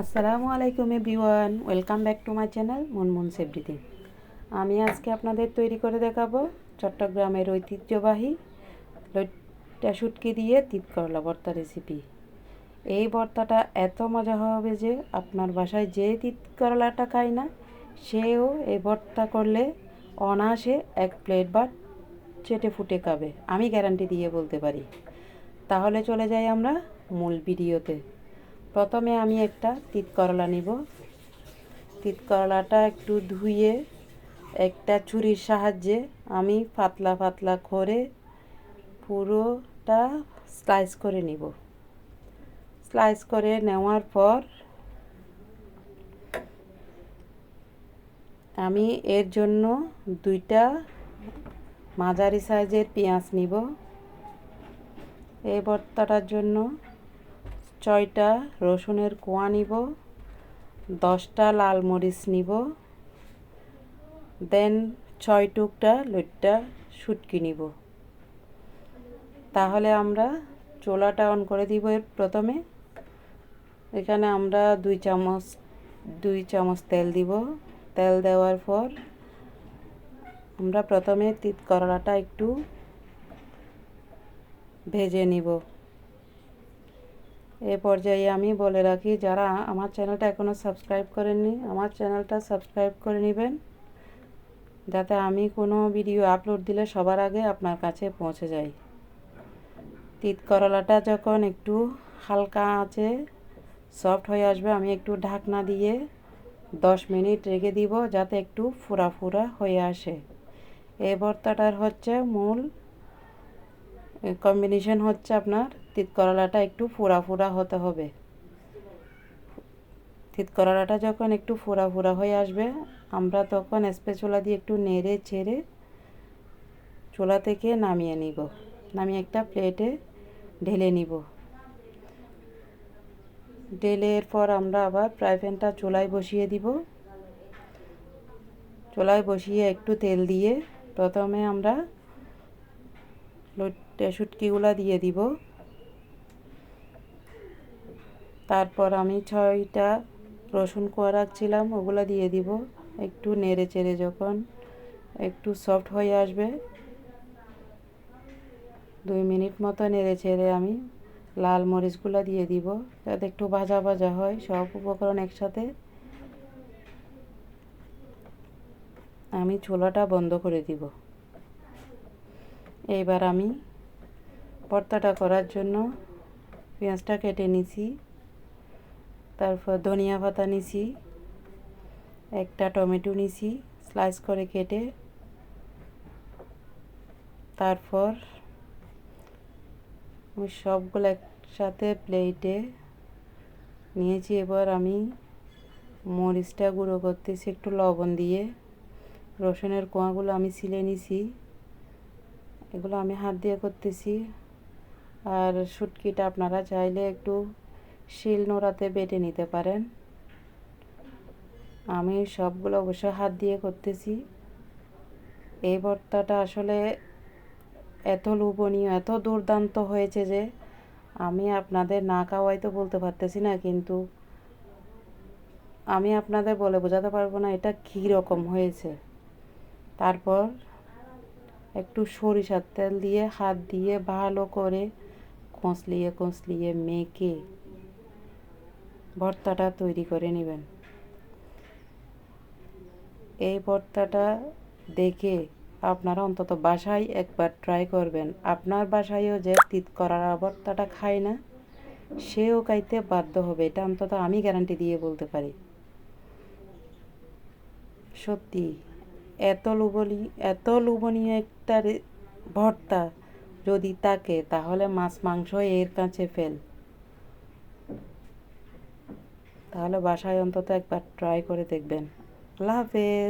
আসসালামু আলাইকুম everyone, welcome back to my channel Munmun সেভরিথিং আমি আজকে আপনাদের তৈরি করে দেখাবো চট্টগ্রামের ঐতিহ্যবাহী লইট্টা শুটকি দিয়ে তিত করলা ভর্তা রেসিপি। এই ভর্তাটা এত মজা হবে যে আপনার বাসায় যে তিত করলাটা খায় না, সেও এই ভর্তা করলে অনায়াসে এক প্লেট বা চেটে ফুটে খাবে। আমি গ্যারান্টি দিয়ে বলতে পারি। তাহলে চলে যাই আমরা মূল ভিডিওতে। প্রথমে আমি একটা তিত করলা নিব। তিত করলাটা একটু ধুয়ে একটা ছুরির সাহায্যে আমি পাতলা পাতলা করে পুরোটা স্লাইস করে নিব। স্লাইস করে নেওয়ার পর আমি এর জন্য দুইটা মাঝারি সাইজের পেঁয়াজ নিব। এই ভর্তাটার জন্য ছয়টা, রসুনের কোয়া নিব, দশটা লাল মরিচ নিব, দেন ছয় টুকটা লইট্টা শুটকি নিব। তাহলে আমরা চোলাটা অন করে দিব এর প্রথমে। এখানে আমরা দুই চামচ দুই চামচ তেল দিব। তেল দেওয়ার পর আমরা প্রথমে তিত করলাটা একটু ভেজে নিব। এ পর্যায়ে আমি বলে রাখি, যারা আমার চ্যানেলটা এখনও সাবস্ক্রাইব করেননি, আমার চ্যানেলটা সাবস্ক্রাইব করে নেবেন। যাতে আমি কোনো ভিডিও আপলোড দিলে সবার আগে আপনার কাছে পৌঁছে যায় তিত করলাটা যখন একটু হালকা আছে, সফট হয়ে আসবে, আমি একটু ঢাকনা দিয়ে দশ মিনিট রেখে দিব, যাতে একটু ফুরা ফুরা হয়ে আসে। এই ভর্তাটার হচ্ছে মূল কম্বিনেশন হচ্ছে আপনার তিত করলাটা একটু ফুরা ফুরা হতে হবে। তিত করলাটা যখন একটু ফুরা ফুরা হয়ে আসবে, আমরা তখন চুলা দিয়ে একটু নেড়ে ছেড়ে চুলা থেকে নামিয়ে নিব। নামিয়ে একটা প্লেটে ঢেলে নিব। ঢেলে এরপর আমরা আবার ফ্রাই প্যানটা চুলায় বসিয়ে দিব। চুলায় বসিয়ে একটু তেল দিয়ে প্রথমে আমরা শুটকিগুলো দিয়ে দিব। তারপর আমি ছয়টা রসুন কোয়া রাখছিলাম, ওগুলো দিয়ে দিব। একটু নেড়ে চেড়ে যখন একটু সফট হয়ে আসবে, দুই মিনিট মতো নেড়ে চেড়ে আমি লাল মরিচগুলো দিয়ে দিব। যাতে একটু ভাজা ভাজা হয়, সব উপকরণ একসাথে। আমি ছোলাটা বন্ধ করে দিব। এইবার আমি ভর্তাটা করার জন্য পেঁয়াজটা কেটে নিছি। তারপর ধনিয়া পাতা নিছি, একটা টমেটো নিছি স্লাইস করে কেটে, তারপর আমি সবগুলো একসাথে প্লেটে নিয়েছি। এবার আমি মরিচটা গুঁড়ো করতেছি একটু লবণ দিয়ে। রসুনের কোয়াগুলো আমি ছিলে নিছি, এগুলো আমি হাত দিয়ে করতেছি। আর শুটকিটা আপনারা চাইলে একটু শিল নোড়াতে বেটে নিতে পারেন। আমি সবগুলো অবশ্য হাত দিয়ে করতেছি। এই ভর্তাটা আসলে এত লোভনীয়, এত দুর্দান্ত হয়েছে যে আমি আপনাদের না খাওয়াই তো বলতে পারতেছি না, কিন্তু আমি আপনাদের বলে বোঝাতে পারব না এটা কী রকম হয়েছে। তারপর একটু সরিষার তেল দিয়ে, হাত দিয়ে ভালো করে কষলিয়ে কষলিয়ে মেখে ভর্তাটা তৈরি করে নেবেন। এই ভর্তাটা দেখে আপনারা অন্তত বাসায় একবার ট্রাই করবেন। আপনার বাসায়ও যে তিত করার ভর্তাটা খায় না, সেও খাইতে বাধ্য হবে। এটা অন্তত আমি গ্যারান্টি দিয়ে বলতে পারি। সত্যি, এত লোভনী, এত লোভনীয় একটা ভর্তা যদি থাকে, তাহলে মাছ, মাংস এর কাছে ফেল। তাহলে বাসায় অন্তত একবার ট্রাই করে দেখবেন। আল্লাহ হাফেজ।